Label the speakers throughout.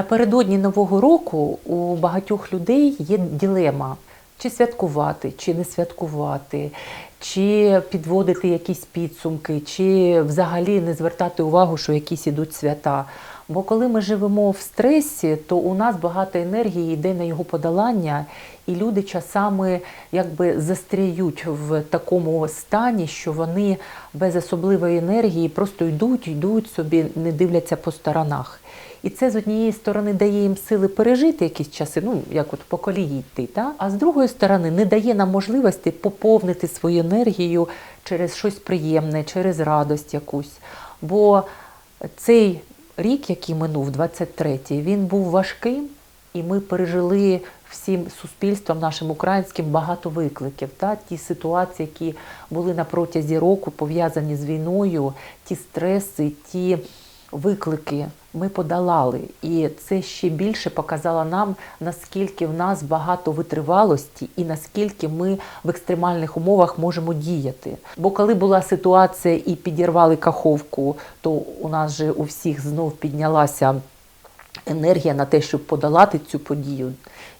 Speaker 1: Напередодні Нового року у багатьох людей є ділема. Чи святкувати, чи не святкувати, чи підводити якісь підсумки, чи взагалі не звертати увагу, що якісь ідуть свята. Бо коли ми живемо в стресі, то у нас багато енергії йде на його подолання, і люди часами якби застряють в такому стані, що вони без особливої енергії просто йдуть, йдуть собі, не дивляться по сторонах. І це з однієї сторони дає їм сили пережити якісь часи, ну як от по колії йти, та? а з другої сторони не дає нам можливості поповнити свою енергію через щось приємне, через радость якусь. Бо цей рік, який минув, 23-й, він був важким, і ми пережили всім суспільством нашим українським багато викликів. Та? Ті ситуації, які були на протязі року пов'язані з війною, ті стреси, ті виклики ми подолали. І це ще більше показало нам, наскільки в нас багато витривалості і наскільки ми в екстремальних умовах можемо діяти. Бо коли була ситуація і підірвали каховку, то у нас же у всіх знов піднялася енергія на те, щоб подолати цю подію.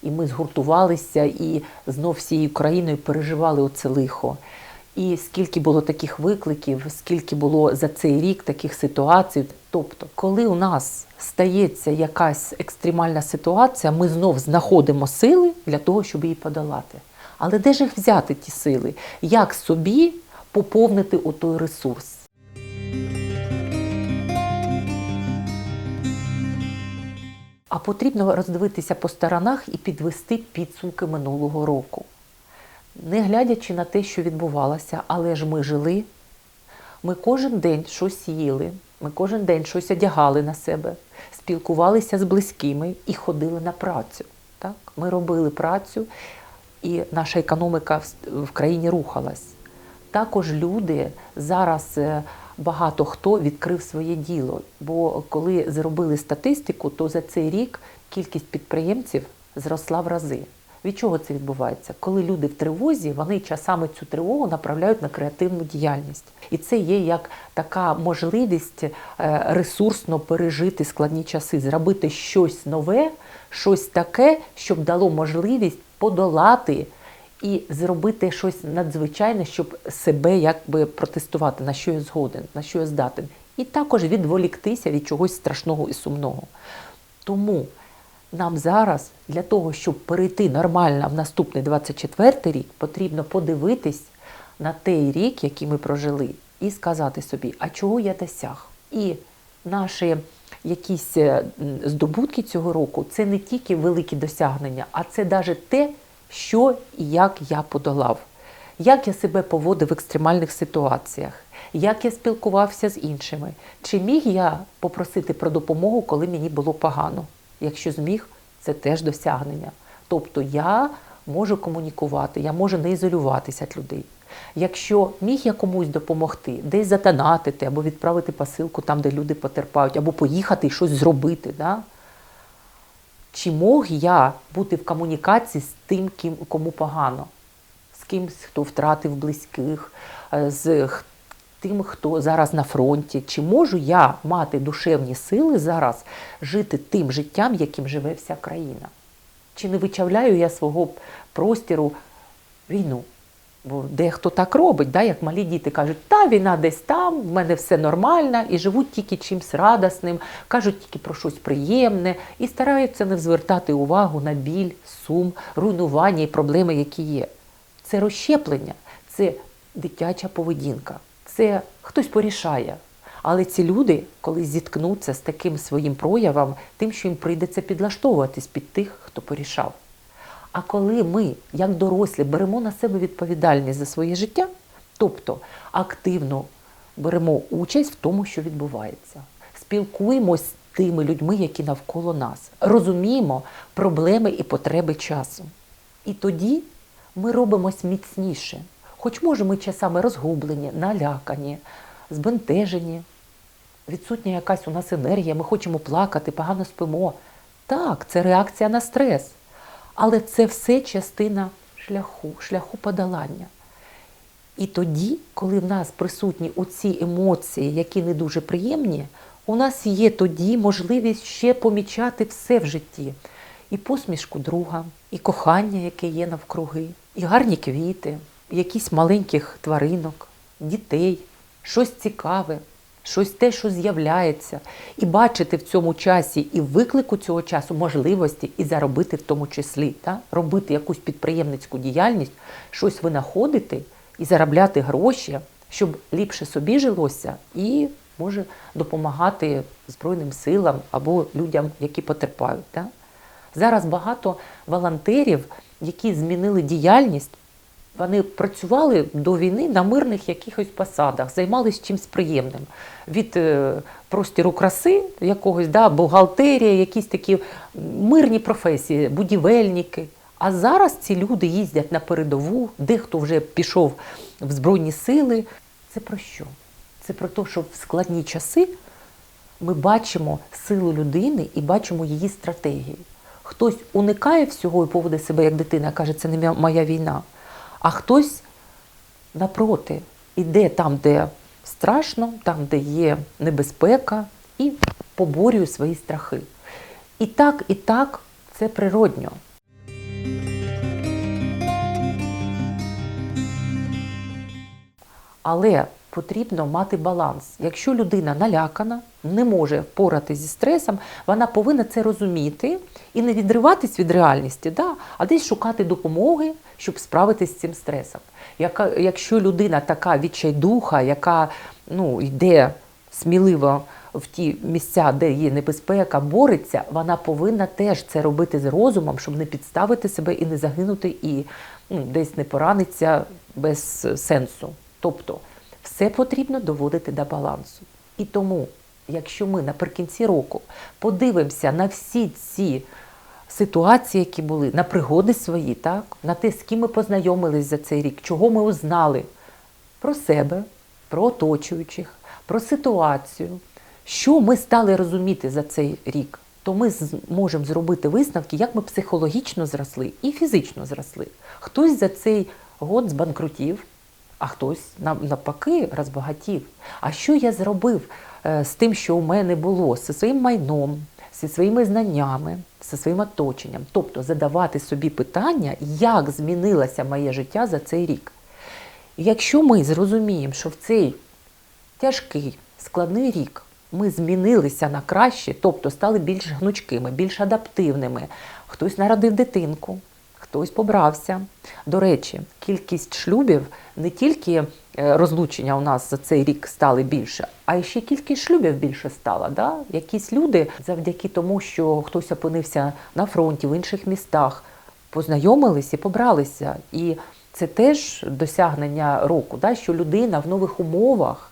Speaker 1: І ми згуртувалися і знов всією країною переживали оце лихо. І скільки було таких викликів, скільки було за цей рік таких ситуацій. Тобто, коли у нас стається якась екстремальна ситуація, ми знов знаходимо сили для того, щоб її подолати. Але де ж їх взяти ті сили? Як собі поповнити отой ресурс? А потрібно роздивитися по сторонах і підвести підсумки минулого року. Не глядячи на те, що відбувалося, але ж ми жили, ми кожен день щось їли, ми кожен день щось одягали на себе, спілкувалися з близькими і ходили на працю. Так? Ми робили працю, і наша економіка в- країні рухалась. Також люди зараз е, багато хто відкрив своє діло. Бо коли зробили статистику, то за цей рік кількість підприємців зросла в рази. Від чого це відбувається? Коли люди в тривозі, вони часами цю тривогу направляють на креативну діяльність. І це є як така можливість е, ресурсно пережити складні часи, зробити щось нове, щось таке, щоб дало можливість подолати і зробити щось надзвичайне, щоб себе якби протестувати, на що я згоден, на що я здатен. І також відволіктися від чогось страшного і сумного. Тому нам зараз для того, щоб перейти нормально в наступний 24 рік, потрібно подивитись на той рік, який ми прожили, і сказати собі, а чого я досяг? І наші якісь е, здобутки цього року це не тільки великі досягнення, а це навіть те, що і як я подолав, як я себе поводив в екстремальних ситуаціях, як я спілкувався з іншими, чи міг я попросити про допомогу, коли мені було погано. Якщо зміг, це теж досягнення. Тобто я можу комунікувати, я можу не ізолюватися від людей. Якщо міг я комусь допомогти, десь затанатити або відправити посилку там, де люди потерпають, або поїхати і щось зробити, да? чи мог я бути в комунікації з тим, кому погано, з кимсь, хто втратив близьких, е, з тим, хто зараз на фронті, чи можу я мати душевні сили зараз жити тим життям, яким живе вся країна? Чи не вичавляю я свого простіру війну? Бо дехто так робить, да, як малі діти кажуть, та війна десь там, в мене все нормально, і живуть тільки чимсь радісним, кажуть тільки про щось приємне, і стараються не звертати увагу на біль, сум, руйнування і проблеми, які є. Це розщеплення, це дитяча поведінка, це хтось порішає. Але ці люди, коли зіткнуться з таким своїм проявом, тим, що їм прийдеться підлаштовуватись під тих, хто порішав. А коли ми, як дорослі, беремо на себе відповідальність за своє життя, тобто активно беремо участь в тому, що відбувається, спілкуємось з тими людьми, які навколо нас, розуміємо проблеми і потреби часу. І тоді ми робимось міцніше. Хоч може ми часами розгублені, налякані, збентежені, відсутня якась у нас енергія, ми хочемо плакати, погано спимо. Так, це реакція на стрес. Але це все частина шляху, шляху подолання. І тоді, коли в нас присутні оці емоції, які не дуже приємні, у нас є тоді можливість ще помічати все в житті. І посмішку друга, і кохання, яке є навкруги, і гарні квіти, якісь маленьких тваринок, дітей, щось цікаве, щось те, що з'являється, і бачити в цьому часі і виклику цього часу можливості, і заробити в тому числі, та? робити якусь підприємницьку діяльність, щось винаходити і заробляти гроші, щоб ліпше собі жилося і може допомагати Збройним силам або людям, які потерпають. Та? Зараз багато волонтерів, які змінили діяльність, вони працювали до війни на мирних якихось посадах, займалися чимось приємним. Від е, простіру краси, якогось, да, бухгалтерія, якісь такі мирні професії, будівельники. А зараз ці люди їздять на передову, дехто вже пішов в Збройні сили. Це про що? Це про те, що в складні часи ми бачимо силу людини і бачимо її стратегію. Хтось уникає всього і поводить себе як дитина, каже, це не моя війна. А хтось напроти іде там, де страшно, там, де є небезпека, і поборює свої страхи. І так, і так це природньо. Але потрібно мати баланс. Якщо людина налякана, не може впоратися зі стресом, вона повинна це розуміти і не відриватись від реальності, да? а десь шукати допомоги, щоб справитися з цим стресом. Яка, якщо людина така відчайдуха, яка ну, йде сміливо в ті місця, де є небезпека, бореться, вона повинна теж це робити з розумом, щоб не підставити себе і не загинути, і ну, десь не поранитися без сенсу. Тобто все потрібно доводити до балансу. І тому, якщо ми наприкінці року подивимося на всі ці ситуації, які були, на пригоди свої, так, на те, з ким ми познайомились за цей рік, чого ми узнали про себе, про оточуючих, про ситуацію, що ми стали розуміти за цей рік, то ми зможемо зробити висновки, як ми психологічно зросли і фізично зросли. Хтось за цей год збанкрутів, а хтось нав- навпаки розбагатів. А що я зробив е, з тим, що у мене було, зі своїм майном, зі своїми знаннями, зі своїм оточенням? Тобто задавати собі питання, як змінилося моє життя за цей рік. Якщо ми зрозуміємо, що в цей тяжкий, складний рік ми змінилися на краще, тобто стали більш гнучкими, більш адаптивними. Хтось народив дитинку, хтось побрався. До речі, кількість шлюбів не тільки е, розлучення у нас за цей рік стали більше, а ще кількість шлюбів більше стала. Да? Якісь люди завдяки тому, що хтось опинився на фронті в інших містах, познайомились і побралися. І це теж досягнення року, да? що людина в нових умовах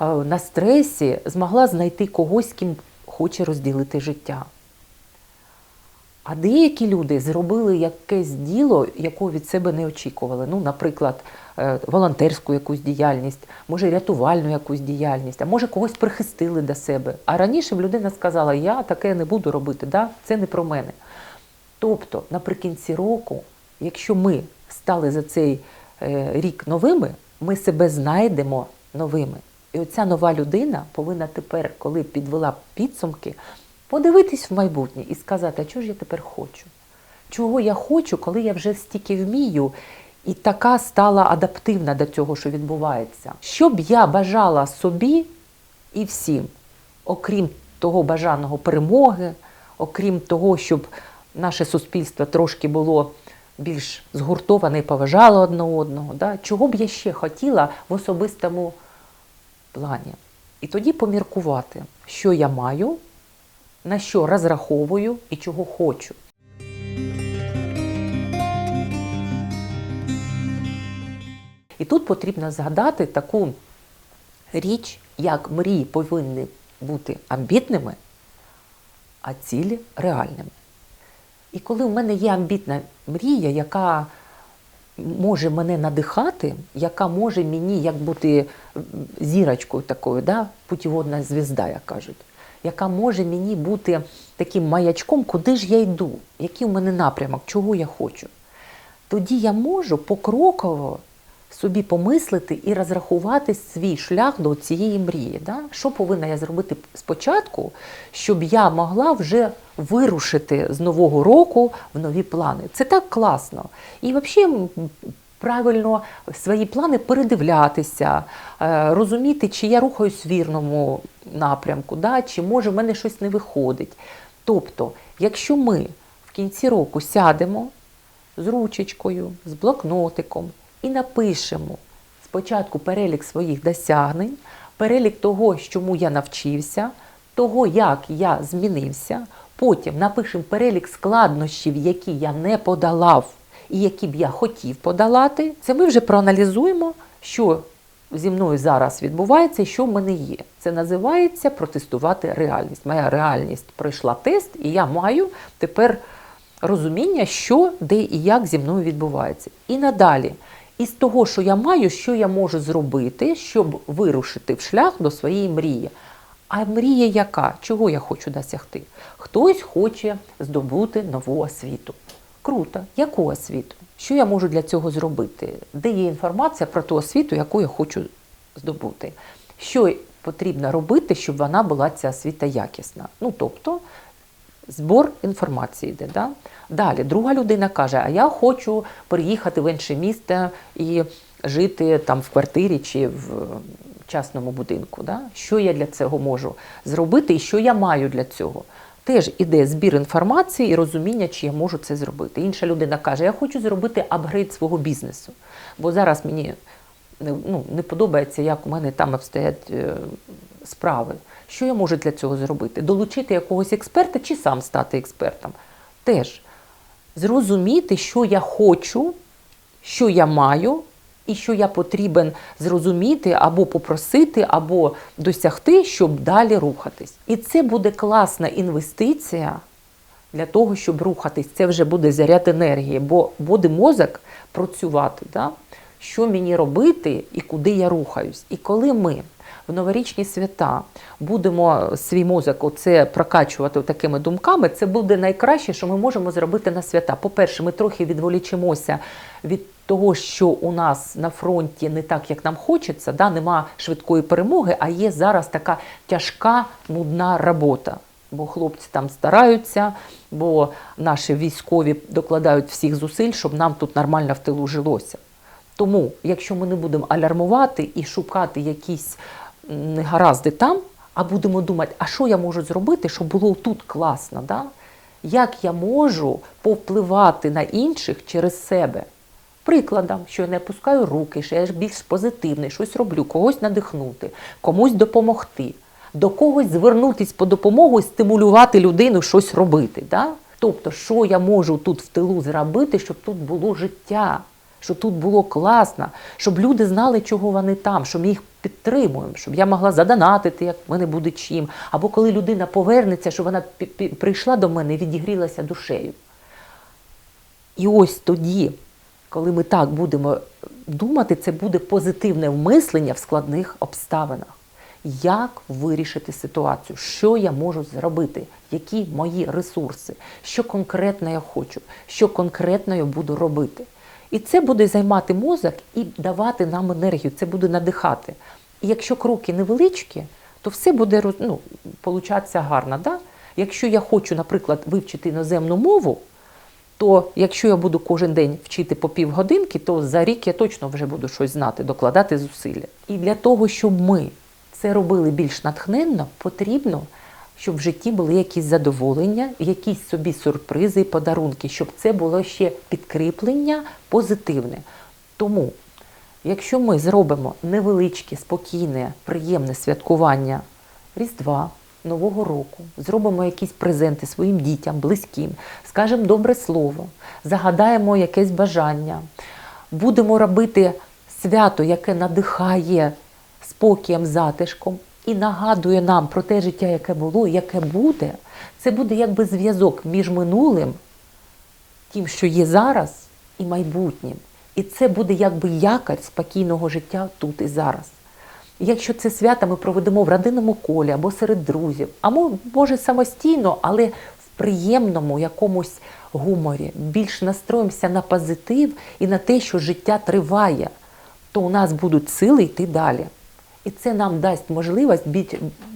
Speaker 1: е, на стресі змогла знайти когось, ким хоче розділити життя. А деякі люди зробили якесь діло, якого від себе не очікували. Ну, наприклад, е, волонтерську якусь діяльність, може рятувальну якусь діяльність, а може когось прихистили до себе. А раніше б людина сказала, я таке не буду робити, да? це не про мене. Тобто, наприкінці року, якщо ми стали за цей е, рік новими, ми себе знайдемо новими. І оця нова людина повинна тепер, коли підвела підсумки, подивитись в майбутнє і сказати, а чого ж я тепер хочу? Чого я хочу, коли я вже стільки вмію і така стала адаптивна до цього, що відбувається? Що б я бажала собі і всім, окрім того бажаного перемоги, окрім того, щоб наше суспільство трошки було більш згуртоване і поважало одне одного. Да? Чого б я ще хотіла в особистому плані? І тоді поміркувати, що я маю, на що розраховую і чого хочу. І тут потрібно згадати таку річ, як мрії повинні бути амбітними, а цілі реальними. І коли в мене є амбітна мрія, яка може мене надихати, яка може мені як бути зірочкою такою, да? путіводна звізда, як кажуть, яка може мені бути таким маячком, куди ж я йду, який у мене напрямок, чого я хочу, тоді я можу покроково собі помислити і розрахувати свій шлях до цієї мрії. Да? Що повинна я зробити спочатку, щоб я могла вже вирушити з нового року в нові плани. Це так класно. І взагалі правильно свої плани передивлятися, е, розуміти, чи я рухаюсь в вірному напрямку, да? чи може в мене щось не виходить. Тобто, якщо ми в кінці року сядемо з ручечкою, з блокнотиком і напишемо спочатку перелік своїх досягнень, перелік того, чому я навчився, того, як я змінився. Потім напишемо перелік складнощів, які я не подолав і які б я хотів подолати. Це ми вже проаналізуємо, що зі мною зараз відбувається і що в мене є. Це називається протестувати реальність. Моя реальність пройшла тест, і я маю тепер розуміння, що, де і як зі мною відбувається. І надалі, із того, що я маю, що я можу зробити, щоб вирушити в шлях до своєї мрії. А мрія яка? Чого я хочу досягти? Хтось хоче здобути нову освіту. Круто, яку освіту? Що я можу для цього зробити? Де є інформація про ту освіту, яку я хочу здобути? Що потрібно робити, щоб вона була ця освіта якісна? Ну тобто збор інформації йде. Да? Далі друга людина каже: А я хочу переїхати в інше місто і жити там в квартирі чи в частному будинку. Да? Що я для цього можу зробити і що я маю для цього? Теж іде збір інформації і розуміння, чи я можу це зробити. Інша людина каже: Я хочу зробити апгрейд свого бізнесу, бо зараз мені не, ну, не подобається, як у мене там обстоять е, справи. Що я можу для цього зробити? Долучити якогось експерта чи сам стати експертом? Теж зрозуміти, що я хочу, що я маю, і що я потрібен зрозуміти або попросити, або досягти, щоб далі рухатись. І це буде класна інвестиція для того, щоб рухатись. Це вже буде заряд енергії, бо буде мозок працювати. Да? Що мені робити і куди я рухаюсь. І коли ми в новорічні свята будемо свій мозок оце прокачувати такими думками, це буде найкраще, що ми можемо зробити на свята. По-перше, ми трохи відволічимося від того, що у нас на фронті не так, як нам хочеться, да? нема швидкої перемоги, а є зараз така тяжка, нудна робота. Бо хлопці там стараються, бо наші військові докладають всіх зусиль, щоб нам тут нормально в тилу жилося. Тому, якщо ми не будемо алярмувати і шукати якісь негаразди там, а будемо думати, а що я можу зробити, щоб було тут класно, да? як я можу повпливати на інших через себе. Прикладом, що я не опускаю руки, що я ж більш позитивний, щось роблю, когось надихнути, комусь допомогти, до когось звернутися по допомогу і стимулювати людину щось робити. Да? Тобто, що я можу тут в тилу зробити, щоб тут було життя, щоб тут було класно, щоб люди знали, чого вони там, щоб ми їх підтримуємо, щоб я могла задонатити, як в мене буде чим. Або коли людина повернеться, щоб вона прийшла до мене і відігрілася душею. І ось тоді, коли ми так будемо думати, це буде позитивне мислення в складних обставинах. Як вирішити ситуацію? Що я можу зробити? Які мої ресурси? Що конкретно я хочу? Що конкретно я буду робити? І це буде займати мозок і давати нам енергію, це буде надихати. І якщо кроки невеличкі, то все буде ну, получатися гарно. Да? Якщо я хочу, наприклад, вивчити іноземну мову, то якщо я буду кожен день вчити по півгодинки, то за рік я точно вже буду щось знати, докладати зусилля. І для того, щоб ми це робили більш натхненно, потрібно, щоб в житті були якісь задоволення, якісь собі сюрпризи і подарунки, щоб це було ще підкріплення позитивне. Тому, якщо ми зробимо невеличке, спокійне, приємне святкування Різдва, Нового року, зробимо якісь презенти своїм дітям, близьким, скажемо добре слово, загадаємо якесь бажання, будемо робити свято, яке надихає спокієм, затишком і нагадує нам про те життя, яке було, яке буде. Це буде якби зв'язок між минулим, тим, що є зараз, і майбутнім. І це буде якби якорь спокійного життя тут і зараз. Якщо це свято ми проведемо в родинному колі або серед друзів, або може самостійно, але в приємному якомусь гуморі, більш настроїмося на позитив і на те, що життя триває. то у нас будуть сили йти далі. І це нам дасть можливість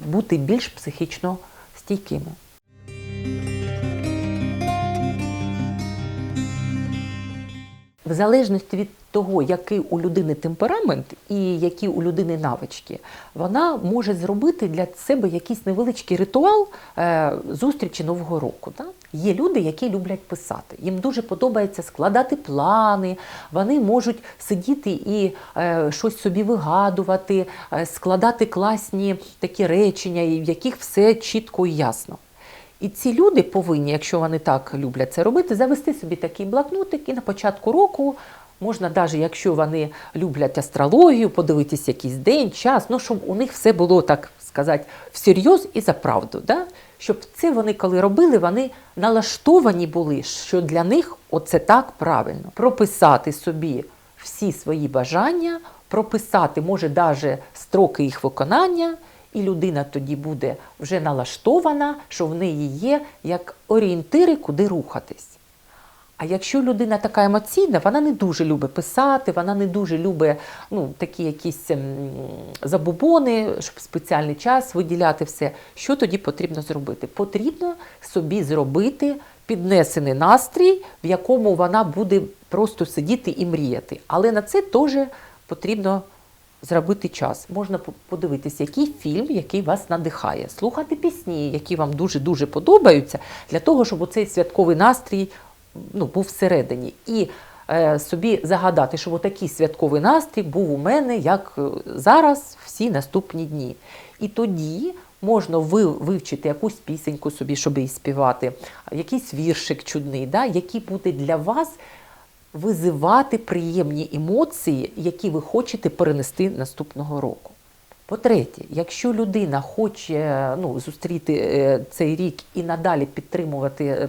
Speaker 1: бути більш психічно стійкими. В залежності від того, який у людини темперамент і які у людини навички, вона може зробити для себе якийсь невеличкий ритуал е, зустрічі Нового року. Да? Є люди, які люблять писати. Їм дуже подобається складати плани, вони можуть сидіти і е, щось собі вигадувати, е, складати класні такі речення, в яких все чітко і ясно. І ці люди повинні, якщо вони так люблять це робити, завести собі такий блокнотик і на початку року можна, навіть якщо вони люблять астрологію, подивитись якийсь день, час, ну щоб у них все було так сказати всерйоз і за правду. Да? Щоб це вони коли робили, вони налаштовані були, що для них оце так правильно. Прописати собі всі свої бажання, прописати, може, навіть строки їх виконання. І людина тоді буде вже налаштована, що в неї є як орієнтири, куди рухатись. А якщо людина така емоційна, вона не дуже любить писати, вона не дуже любить ну, такі якісь ем, забубони, щоб спеціальний час виділяти все. Що тоді потрібно зробити? Потрібно собі зробити піднесений настрій, в якому вона буде просто сидіти і мріяти. Але на це теж потрібно зробити час. Можна подивитися, який фільм, який вас надихає, слухати пісні, які вам дуже-дуже подобаються, для того, щоб оцей святковий настрій ну, був всередині. І е, собі загадати, що отакий святковий настрій був у мене, як е, зараз, всі наступні дні. І тоді можна ви- вивчити якусь пісеньку собі, щоб її співати, якийсь віршик чудний, да, який буде для вас визивати приємні емоції, які ви хочете перенести наступного року. По-третє, якщо людина хоче ну, зустріти е, цей рік і надалі підтримувати е,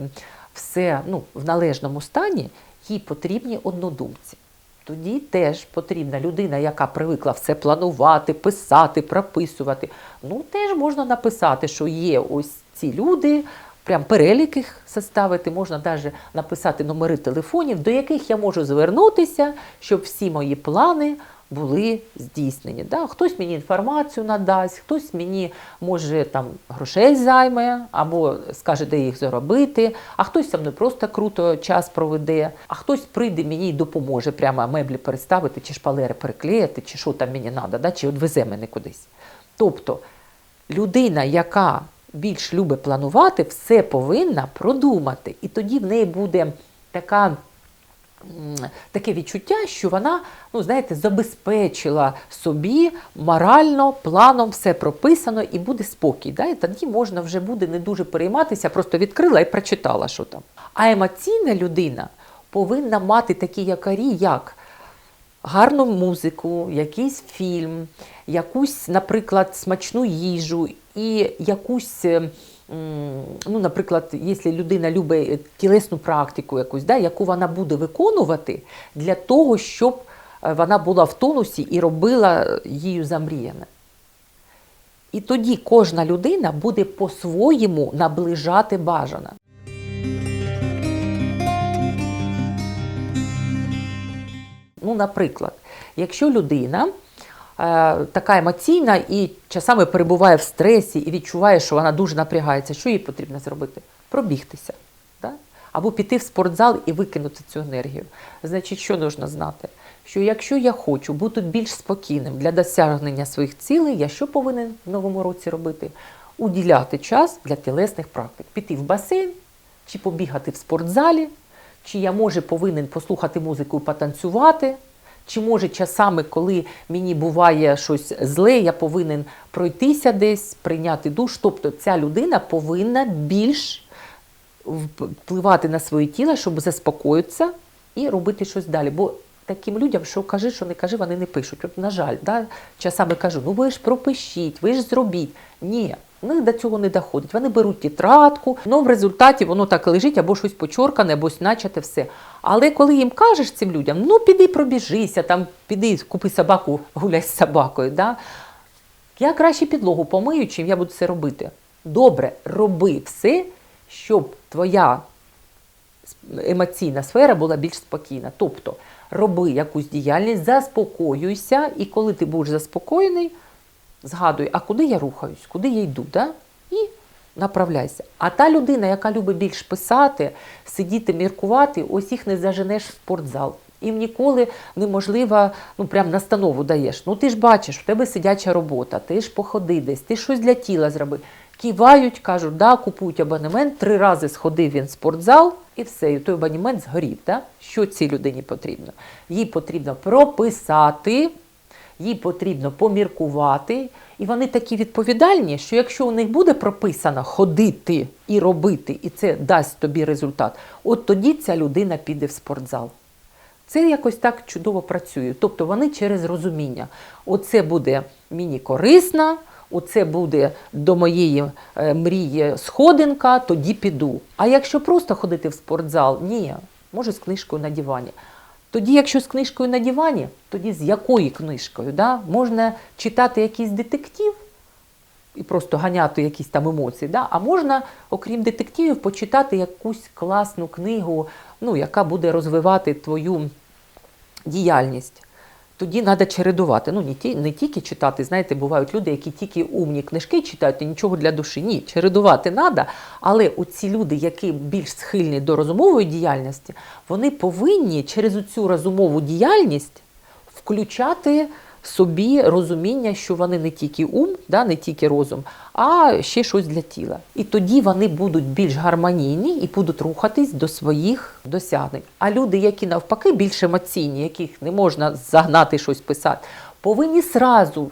Speaker 1: все ну, в належному стані, їй потрібні однодумці. Тоді теж потрібна людина, яка привикла все планувати, писати, прописувати. Ну, теж можна написати, що є ось ці люди, прям перелік їх составити, можна навіть написати номери телефонів, до яких я можу звернутися, щоб всі мої плани були здійснені. Да? Хтось мені інформацію надасть, хтось мені може там грошей займе або скаже, де їх заробити, а хтось со мною просто круто час проведе, а хтось прийде мені і допоможе прямо меблі переставити, чи шпалери переклеїти, чи що там мені треба, да? чи відвезе мене кудись. Тобто людина, яка більш любить планувати, все повинна продумати. І тоді в неї буде така таке відчуття, що вона, ну знаєте, забезпечила собі морально, планом все прописано і буде спокій. Да? І тоді можна вже буде не дуже перейматися, просто відкрила і прочитала, що там. А емоційна людина повинна мати такі якорі, як гарну музику, якийсь фільм, якусь, наприклад, смачну їжу і якусь. Е, Ну, наприклад, якщо людина любить тілесну практику якусь, да, яку вона буде виконувати для того, щоб е, вона була в тонусі і робила її замріяне. І тоді кожна людина буде по-своєму наближати бажане. Ну, наприклад, якщо людина е, така емоційна і часами перебуває в стресі і відчуває, що вона дуже напрягається, що їй потрібно зробити? Пробігтися. Да? Або піти в спортзал і викинути цю енергію. Значить, що потрібно знати? Що якщо я хочу бути більш спокійним для досягнення своїх цілей, я що повинен в новому році робити? Уділяти час для тілесних практик. Піти в басейн чи побігати в спортзалі, чи я може повинен послухати музику і потанцювати, чи може часами, коли мені буває щось зле, я повинен пройтися десь, прийняти душ. Тобто ця людина повинна більш впливати на своє тіло, щоб заспокоїтися і робити щось далі. Бо таким людям, що кажи, що не кажи, вони не пишуть. От, на жаль, да, часами кажу, ну ви ж пропишіть, ви ж зробіть. Ні, них до цього не доходить. Вони беруть тетрадку, але в результаті воно так лежить, або щось почоркане, або начате все. Але коли їм кажеш цим людям, ну піди пробіжися, там піди купи собаку, гуляй з собакою. Да? Я краще підлогу помию, чим я буду це робити. Добре, роби все, щоб твоя емоційна сфера була більш спокійна. Тобто роби якусь діяльність, заспокоюйся, і коли ти будеш заспокоєний, згадуй, а куди я рухаюсь, куди я йду, да? і направляйся. А та людина, яка любить більш писати, сидіти, міркувати, ось їх не заженеш в спортзал. Їм ніколи неможливо, ну прям настанову даєш. Ну ти ж бачиш, в тебе сидяча робота, ти ж походи десь, ти щось для тіла зроби. Кивають, кажуть, да, купують абонемент, три рази сходив він в спортзал і все, і той абонемент згорів. Да? Що цій людині потрібно? Їй потрібно прописати, їй потрібно поміркувати. І вони такі відповідальні, що якщо у них буде прописано ходити і робити, і це дасть тобі результат, от тоді ця людина піде в спортзал. Це якось так чудово працює. Тобто вони через розуміння. Оце буде мені корисно, оце буде до моєї е, мрії сходинка, тоді піду. А якщо просто ходити в спортзал, ні, може з книжкою на дивані. Тоді, якщо з книжкою на дивані, тоді з якою книжкою? Да? Можна читати якийсь детектив і просто ганяти якісь там емоції. Да? А можна, окрім детективів, почитати якусь класну книгу, ну, яка буде розвивати твою діяльність. Тоді треба чередувати. Ну, не, ті, не тільки читати, знаєте, бувають люди, які тільки умні книжки читають і нічого для душі. Ні, чередувати треба. Але оці люди, які більш схильні до розумової діяльності, вони повинні через цю розумову діяльність включати собі розуміння, що вони не тільки ум, да, не тільки розум, а ще щось для тіла. І тоді вони будуть більш гармонійні і будуть рухатись до своїх досягнень. А люди, які навпаки більш емоційні, яких не можна загнати щось писати, повинні сразу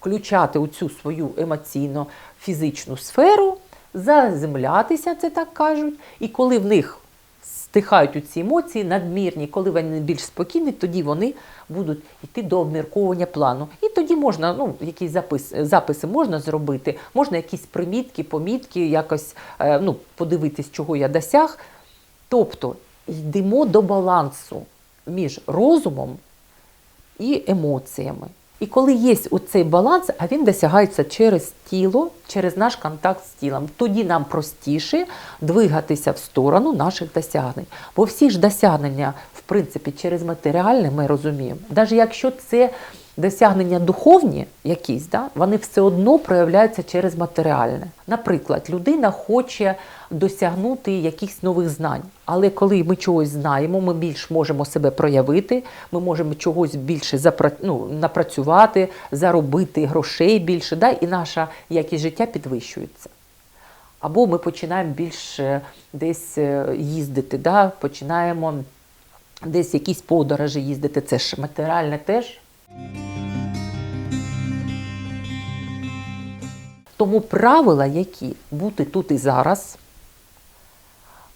Speaker 1: включати у цю свою емоційно фізичну сферу, заземлятися, це так кажуть. І коли в них стихають ці емоції надмірні, коли вони більш спокійні, тоді вони будуть йти до обмірковування плану. І тоді можна, ну, якісь запис, записи можна зробити, можна якісь примітки, помітки, якось е, ну, подивитись, чого я досяг. Тобто йдемо до балансу між розумом і емоціями. І коли є оцей баланс, а він досягається через тіло, через наш контакт з тілом, тоді нам простіше двигатися в сторону наших досягнень. Бо всі ж досягнення, в принципі, через матеріальне ми розуміємо. Навіть якщо це досягнення духовні якісь, да, вони все одно проявляються через матеріальне. Наприклад, людина хоче досягнути якихось нових знань. Але коли ми чогось знаємо, ми більш можемо себе проявити, ми можемо чогось більше запра... ну, напрацювати, заробити грошей більше, да, і наша якість життя підвищується. Або ми починаємо більше десь е, їздити, да, починаємо десь якісь подорожі їздити. Це ж матеріальне теж. Тому правила, які бути тут і зараз,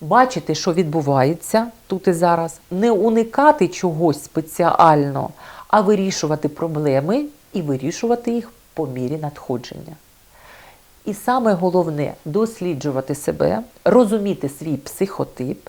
Speaker 1: бачити, що відбувається тут і зараз, не уникати чогось спеціально, а вирішувати проблеми і вирішувати їх по мірі надходження. І саме головне досліджувати себе, розуміти свій психотип,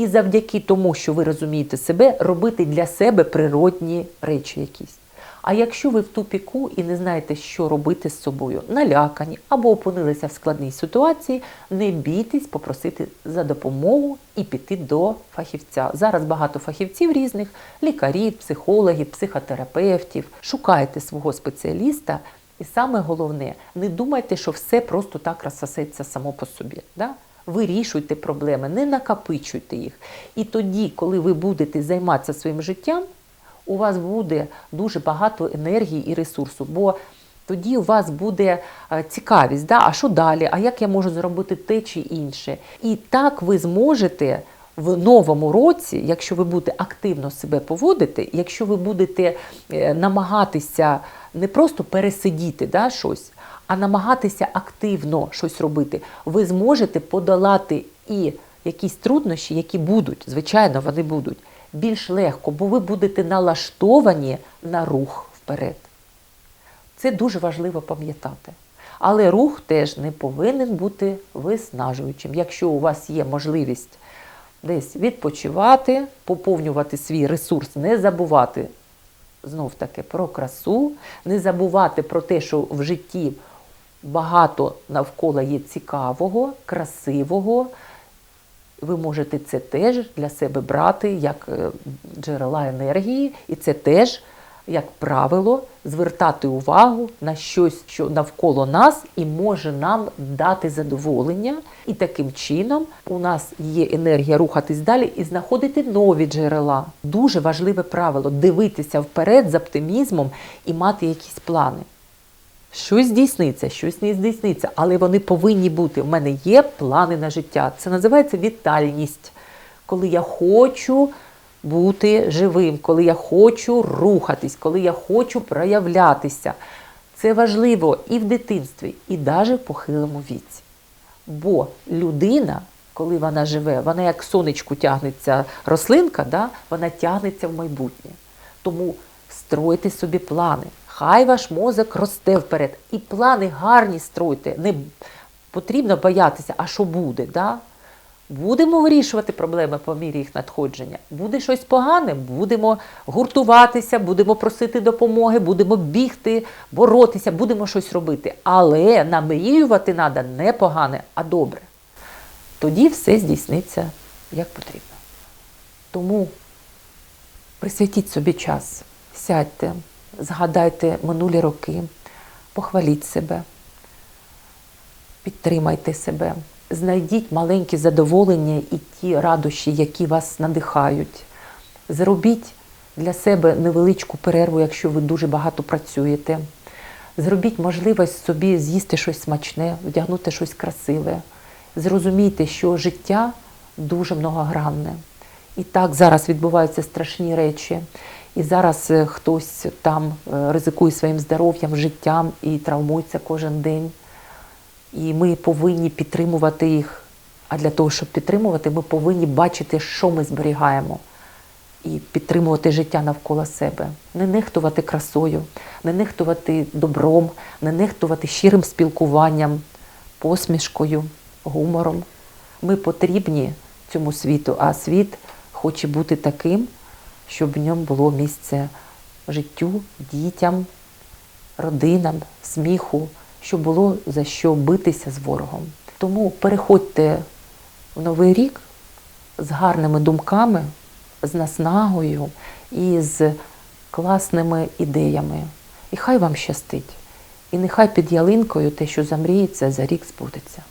Speaker 1: і завдяки тому, що ви розумієте себе, робити для себе природні речі якісь. А якщо ви в тупіку і не знаєте, що робити з собою, налякані або опинилися в складній ситуації, не бійтесь попросити за допомогу і піти до фахівця. Зараз багато фахівців різних, лікарів, психологів, психотерапевтів. Шукайте свого спеціаліста. І саме головне, не думайте, що все просто так розсосеться само по собі. Да? Вирішуйте проблеми, не накопичуйте їх. І тоді, коли ви будете займатися своїм життям, у вас буде дуже багато енергії і ресурсу. Бо тоді у вас буде е, цікавість, да? а що далі? А як я можу зробити те чи інше? І так ви зможете в новому році, якщо ви будете активно себе поводити, якщо ви будете е, намагатися не просто пересидіти да, щось, а намагатися активно щось робити, ви зможете подолати і якісь труднощі, які будуть, звичайно, вони будуть більш легко, бо ви будете налаштовані на рух вперед. Це дуже важливо пам'ятати. Але рух теж не повинен бути виснажуючим. Якщо у вас є можливість десь відпочивати, поповнювати свій ресурс, не забувати знов таки про красу, не забувати про те, що в житті багато навколо є цікавого, красивого Ви можете це теж для себе брати як е, джерела енергії, і це теж, як правило, звертати увагу на щось, що навколо нас і може нам дати задоволення. І таким чином у нас є енергія рухатись далі і знаходити нові джерела. Дуже важливе правило дивитися вперед з оптимізмом і мати якісь плани. Щось здійсниться, щось не здійсниться, але вони повинні бути. У мене є плани на життя. Це називається вітальність. Коли я хочу бути живим, коли я хочу рухатись, коли я хочу проявлятися. Це важливо і в дитинстві, і навіть в похилому віці. Бо людина, коли вона живе, вона як сонечку тягнеться рослинка, да? вона тягнеться в майбутнє. Тому стройте собі плани. Хай ваш мозок росте вперед. І плани гарні стройте. Не потрібно боятися, а що буде. Да? Будемо вирішувати проблеми по мірі їх надходження. Буде щось погане, будемо гуртуватися, будемо просити допомоги, будемо бігти, боротися, будемо щось робити. Але намріювати треба не погане, а добре. Тоді все здійсниться як потрібно. Тому присвятіть собі час, сядьте, згадайте минулі роки, похваліть себе, підтримайте себе, знайдіть маленькі задоволення і ті радощі, які вас надихають. Зробіть для себе невеличку перерву, якщо ви дуже багато працюєте. Зробіть можливість собі з'їсти щось смачне, вдягнути щось красиве. Зрозумійте, що життя дуже многогранне. І так зараз відбуваються страшні речі. І зараз е, хтось там е, ризикує своїм здоров'ям, життям і травмується кожен день. І ми повинні підтримувати їх. А для того, щоб підтримувати, ми повинні бачити, що ми зберігаємо, і підтримувати життя навколо себе. Не нехтувати красою, не нехтувати добром, не нехтувати щирим спілкуванням, посмішкою, гумором. Ми потрібні цьому світу, а світ хоче бути таким, щоб в ньому було місце життю, дітям, родинам, сміху, щоб було за що битися з ворогом. Тому переходьте в новий рік з гарними думками, з наснагою і з класними ідеями. І хай вам щастить. І нехай під ялинкою те, що замріється, за рік збудеться.